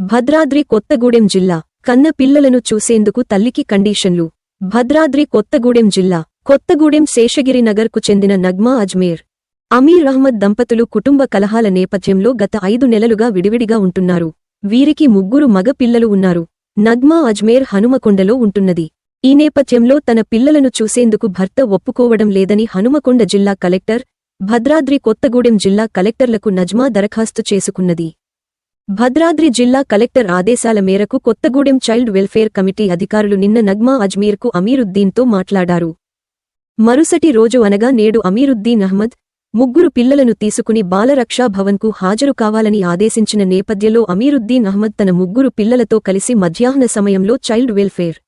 భద్రాద్రి కొత్తగూడెం జిల్లా కన్న పిల్లలను చూసేందుకు తల్లికి కండీషన్లు. భద్రాద్రి కొత్తగూడెం జిల్లా కొత్తగూడెం శేషగిరి నగర్కు చెందిన నగ్మా అజ్మేర్ అమీర్ అహ్మద్ దంపతులు కుటుంబ కలహాల నేపథ్యంలో గత ఐదు నెలలుగా విడివిడిగా ఉంటున్నారు. వీరికి ముగ్గురు మగ పిల్లలు ఉన్నారు. నగ్మా అజ్మేర్ హనుమకొండలో ఉంటున్నది. ఈ నేపథ్యంలో తన పిల్లలను చూసేందుకు భర్త ఒప్పుకోవడం లేదని హనుమకొండ జిల్లా కలెక్టర్ భద్రాద్రి కొత్తగూడెం జిల్లా కలెక్టర్లకు నజ్మా దరఖాస్తు చేసుకున్నది. భద్రాద్రి జిల్లా కలెక్టర్ ఆదేశాల మేరకు కొత్తగూడెం చైల్డ్ వెల్ఫేర్ కమిటీ అధికారులు నిన్న నగ్మా అజ్మీర్కు అమీరుద్దీన్తో మాట్లాడారు. మరుసటి రోజు అనగా నేడు అమీరుద్దీన్ అహ్మద్ ముగ్గురు పిల్లలను తీసుకుని బాలరక్షా భవన్కు హాజరు కావాలని ఆదేశించిన నేపథ్యంలో అమీరుద్దీన్ అహ్మద్ తన ముగ్గురు పిల్లలతో కలిసి మధ్యాహ్న సమయంలో చైల్డ్ వెల్ఫేర్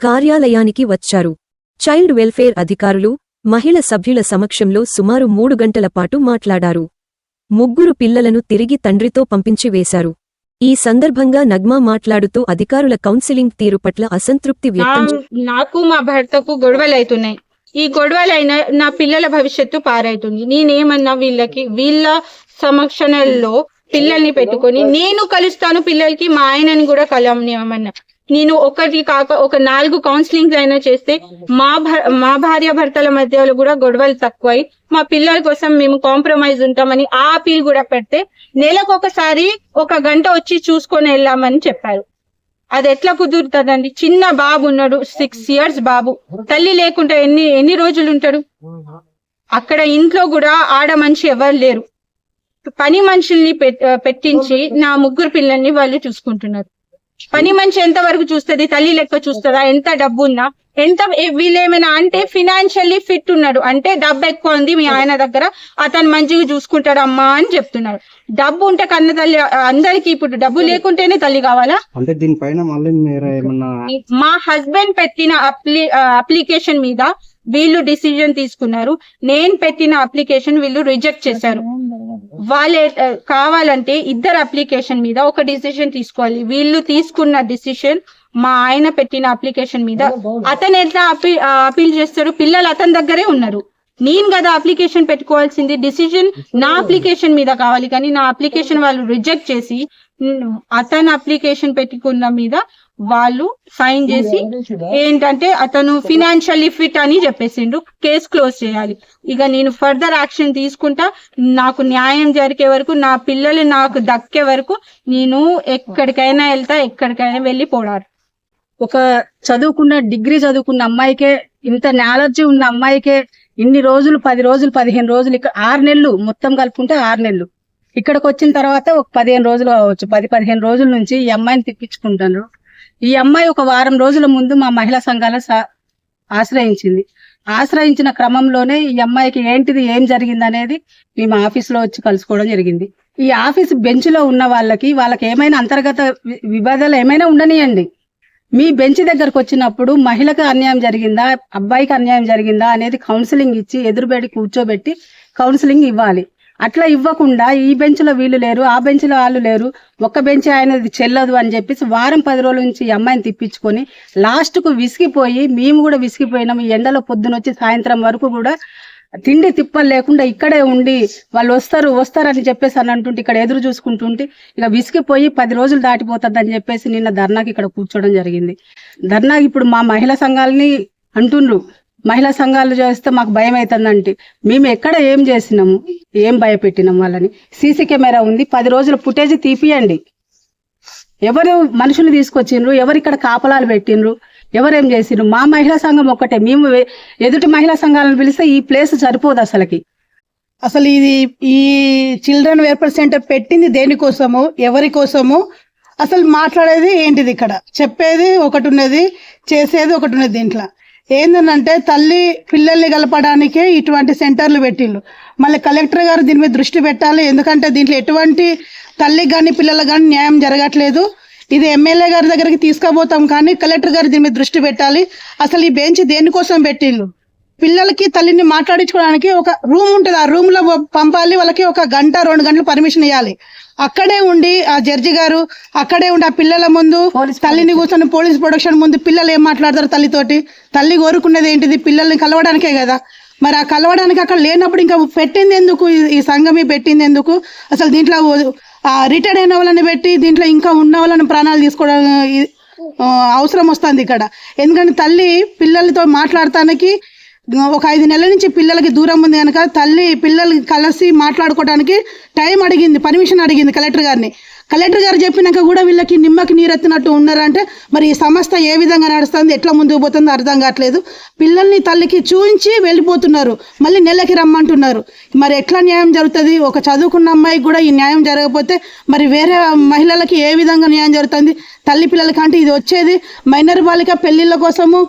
కార్యాలయానికి వచ్చారు. చైల్డ్ వెల్ఫేర్ అధికారులు మహిళ సభ్యుల సమక్షంలో సుమారు మూడు గంటల పాటు మాట్లాడారు. ముగ్గురు పిల్లలను తిరిగి తండ్రితో పంపించి వేశారు. ఈ సందర్భంగా నగ్మా మాట్లాడుతూ అధికారుల కౌన్సిలింగ్ తీరు పట్ల అసంతృప్తి వ్యక్తం నాకు మా భర్తకు గొడవలు అవుతున్నాయి. ఈ గొడవలైన నా పిల్లల భవిష్యత్తు పారైతుంది నేనేమన్నా వీళ్ళకి వీళ్ళ సమక్షణలో పిల్లల్ని పెట్టుకొని నేను కలుస్తాను పిల్లలకి మా ఆయనని కూడా కలవనియమన్నా నేను ఒకటి కాక ఒక నాలుగు కౌన్సిలింగ్ అయినా చేస్తే మా భ- మా భార్య భర్తల మధ్యలో కూడా గొడవలు తక్కువై మా పిల్లల కోసం మేము కాంప్రమైజ్ ఉంటామని ఆ అపీల్ కూడా పెడితే నెలకు ఒకసారి ఒక గంట వచ్చి చూసుకొని వెళ్ళామని చెప్పారు. అది ఎట్లా కుదురుతుందండి? చిన్న బాబు ఉన్నాడు సిక్స్ ఇయర్స్ బాబు. తల్లి లేకుండా ఎన్ని ఎన్ని రోజులు ఉంటాడు? అక్కడ ఇంట్లో కూడా ఆడ మనిషి ఎవరు లేరు. పని మనుషుల్ని పెట్- పెట్టించి నా ముగ్గురు పిల్లల్ని వాళ్ళు చూసుకుంటున్నారు. పని మనిషి ఎంత వరకు చూస్తుంది? తల్లి లెక్క చూస్తుందా? ఎంత డబ్బు ఉన్నా ఎంత వీళ్ళేమైనా అంటే ఫినాన్షియల్లీ ఫిట్ ఉన్నాడు. అంటే డబ్బు ఎక్కువ ఉంది మీ ఆయన దగ్గర అతను మంచిగా చూసుకుంటాడు అమ్మా అని చెప్తున్నారు. డబ్బు ఉంటే కన్న తల్లి అందరికి ఇప్పుడు డబ్బు లేకుంటేనే తల్లి కావాలా? అంటే దీనిపైన మళ్ళీ మా హస్బెండ్ పెట్టిన అప్లి అప్లికేషన్ మీద వీళ్ళు డిసిజన్ తీసుకున్నారు. నేను పెట్టిన అప్లికేషన్ వీళ్ళు రిజెక్ట్ చేశారు. వాళ్ళే కావాలంటే ఇద్దరు అప్లికేషన్ మీద ఒక డిసిషన్ తీసుకోవాలి. వీళ్ళు తీసుకున్న డిసిషన్ మా ఆయన పెట్టిన అప్లికేషన్ మీద అతను ఎట్లా అపీ- అపీల్ చేస్తారు పిల్లలు అతని దగ్గరే ఉన్నారు. నేను కదా అప్లికేషన్ పెట్టుకోవాల్సింది. డిసిజన్ నా అప్లికేషన్ మీద కావాలి. కానీ నా అప్లికేషన్ వాళ్ళు రిజెక్ట్ చేసి అతను అప్లికేషన్ పెట్టుకున్న మీద వాళ్ళు సైన్ చేసి ఏంటంటే అతను ఫినాన్షియల్లీ ఫిట్ అని చెప్పేసిండు. కేసు క్లోజ్ చేయాలి. ఇక నేను ఫర్దర్ యాక్షన్ తీసుకుంటా. నాకు న్యాయం జరిగే వరకు నా పిల్లలు నాకు దక్కే వరకు నేను ఎక్కడికైనా వెళ్తా ఎక్కడికైనా వెళ్ళి పోడారు ఒక చదువుకున్న డిగ్రీ చదువుకున్న అమ్మాయికే ఇంత నాలెడ్జ్ ఉన్న అమ్మాయికే ఇన్ని రోజులు పది రోజులు పదిహేను రోజులు ఇక్కడ ఆరు నెలలు మొత్తం కలుపుకుంటే ఆరు నెలలు. ఇక్కడికి వచ్చిన తర్వాత ఒక పదిహేను రోజులు కావచ్చు. పది పదిహేను రోజుల నుంచి ఈ అమ్మాయిని తిప్పించుకుంటాను ఈ అమ్మాయి ఒక వారం రోజుల ముందు మా మహిళా సంఘాల సా- ఆశ్రయించింది. ఆశ్రయించిన క్రమంలోనే ఈ అమ్మాయికి ఏంటిది ఏం జరిగింది అనేది మేము ఆఫీస్లో వచ్చి కలుసుకోవడం జరిగింది. ఈ ఆఫీస్ బెంచ్లో ఉన్న వాళ్ళకి వాళ్ళకి ఏమైనా అంతర్గత విభేదాలు ఏమైనా ఉండనియండి. మీ బెంచ్ దగ్గరకు వచ్చినప్పుడు మహిళకు అన్యాయం జరిగిందా అబ్బాయికి అన్యాయం జరిగిందా అనేది కౌన్సిలింగ్ ఇచ్చి ఎదురుబెడి కూర్చోబెట్టి కౌన్సిలింగ్ ఇవ్వాలి. అట్లా ఇవ్వకుండా ఈ బెంచ్లో వీళ్ళు లేరు ఆ బెంచ్లో వాళ్ళు లేరు ఒక్క బెంచ్ ఆయనది చెల్లదు అని చెప్పేసి వారం పది రోజుల నుంచి ఈ అమ్మాయిని తిప్పించుకొని లాస్ట్కు విసిగిపోయి మేము కూడా విసిగిపోయినాము ఈ ఎండలో పొద్దునొచ్చి సాయంత్రం వరకు కూడా తిండి తిప్పలు లేకుండా ఇక్కడే ఉండి వాళ్ళు వస్తారు వస్తారు అని చెప్పేసి అని అంటుంటే ఇక్కడ ఎదురు చూసుకుంటుంటే ఇక విసిగిపోయి పది రోజులు దాటిపోతుంది అని చెప్పేసి నిన్న ధర్నాకి ఇక్కడ కూర్చోవడం జరిగింది. ధర్నాకి ఇప్పుడు మా మహిళా సంఘాలని అంటుండ్రు. మహిళా సంఘాలు చేస్తే మాకు భయం అవుతుందంటే మేము ఎక్కడ ఏం చేసినాము? ఏం భయపెట్టినాం వాళ్ళని? సీసీ కెమెరా ఉంది పది రోజుల ఫుటేజ్ తీపియండి. ఎవరు మనుషులు తీసుకొచ్చిండ్రు? ఎవరు ఇక్కడ కాపలాలు పెట్టిండ్రు? ఎవరేం చేసిండ్రు? మా మహిళా సంఘం ఒక్కటే. మేము ఎదుటి మహిళా సంఘాలను పిలిస్తే ఈ ప్లేస్ సరిపోదు అసలుకి. అసలు ఇది ఈ చిల్డ్రన్ వెల్ఫేర్ సెంటర్ పెట్టింది దేనికోసము? ఎవరి కోసము? అసలు మాట్లాడేది ఏంటిది ఇక్కడ? చెప్పేది ఒకటి ఉన్నది చేసేది ఒకటి ఉన్నది దీంట్లో. ఏంటంటే తల్లి పిల్లల్ని కలపడానికే ఇటువంటి సెంటర్లు పెట్టిండు మళ్ళీ కలెక్టర్ గారు దీని మీద దృష్టి పెట్టాలి. ఎందుకంటే దీంట్లో ఎటువంటి తల్లికి కానీ పిల్లలకు కానీ న్యాయం జరగట్లేదు. ఇది ఎమ్మెల్యే గారి దగ్గరికి తీసుకుపోతాం కానీ కలెక్టర్ గారు దీని మీద దృష్టి పెట్టాలి. అసలు ఈ బెంచ్ దేనికోసం పెట్టిండు పిల్లలకి తల్లిని మాట్లాడించుకోవడానికి ఒక రూమ్ ఉంటుంది. ఆ రూమ్లో పంపాలి. వాళ్ళకి ఒక గంట రెండు గంటలు పర్మిషన్ ఇవ్వాలి అక్కడే ఉండి ఆ జడ్జి గారు అక్కడే ఉండి ఆ పిల్లల ముందు తల్లిని కూర్చొని పోలీస్ ప్రొడక్షన్ ముందు పిల్లలు ఏం మాట్లాడతారు తల్లితోటి? తల్లి కోరుకునేది ఏంటిది? పిల్లల్ని కలవడానికే కదా. మరి ఆ కలవడానికి అక్కడ లేనప్పుడు ఇంకా పెట్టింది ఎందుకు? ఈ- సంఘం పెట్టింది ఎందుకు? అసలు దీంట్లో ఓ- రిటైర్డ్ అయిన వాళ్ళని పెట్టి దీంట్లో ఇంకా ఉన్న వాళ్ళని ప్రాణాలు తీసుకోవడం ఆ, అవసరం వస్తుంది ఇక్కడ. ఎందుకంటే తల్లి పిల్లలతో మాట్లాడటానికి ఒక ఐదు నెలల నుంచి పిల్లలకి దూరం ఉంది కనుక తల్లి పిల్లలకి కలిసి మాట్లాడుకోవడానికి టైం అడిగింది పర్మిషన్ అడిగింది కలెక్టర్ గారిని. కలెక్టర్ గారు చెప్పినాక కూడా వీళ్ళకి నిమ్మకి నీరెత్తినట్టు ఉన్నారంటే మరి ఈ సంస్థ ఏ విధంగా నడుస్తుంది ఎట్లా ముందుకు పోతుందో అర్థం కావట్లేదు. పిల్లల్ని తల్లికి చూయించి వెళ్ళిపోతున్నారు మళ్ళీ నెలకి రమ్మంటున్నారు. మరి ఎట్లా న్యాయం జరుగుతుంది? ఒక చదువుకున్న అమ్మాయికి కూడా ఈ న్యాయం జరగకపోతే మరి వేరే మహిళలకి ఏ విధంగా న్యాయం జరుగుతుంది? తల్లి పిల్లలకి అంటే ఇది వచ్చేది? మైనర్ బాలిక పెళ్ళిళ్ళ కోసము?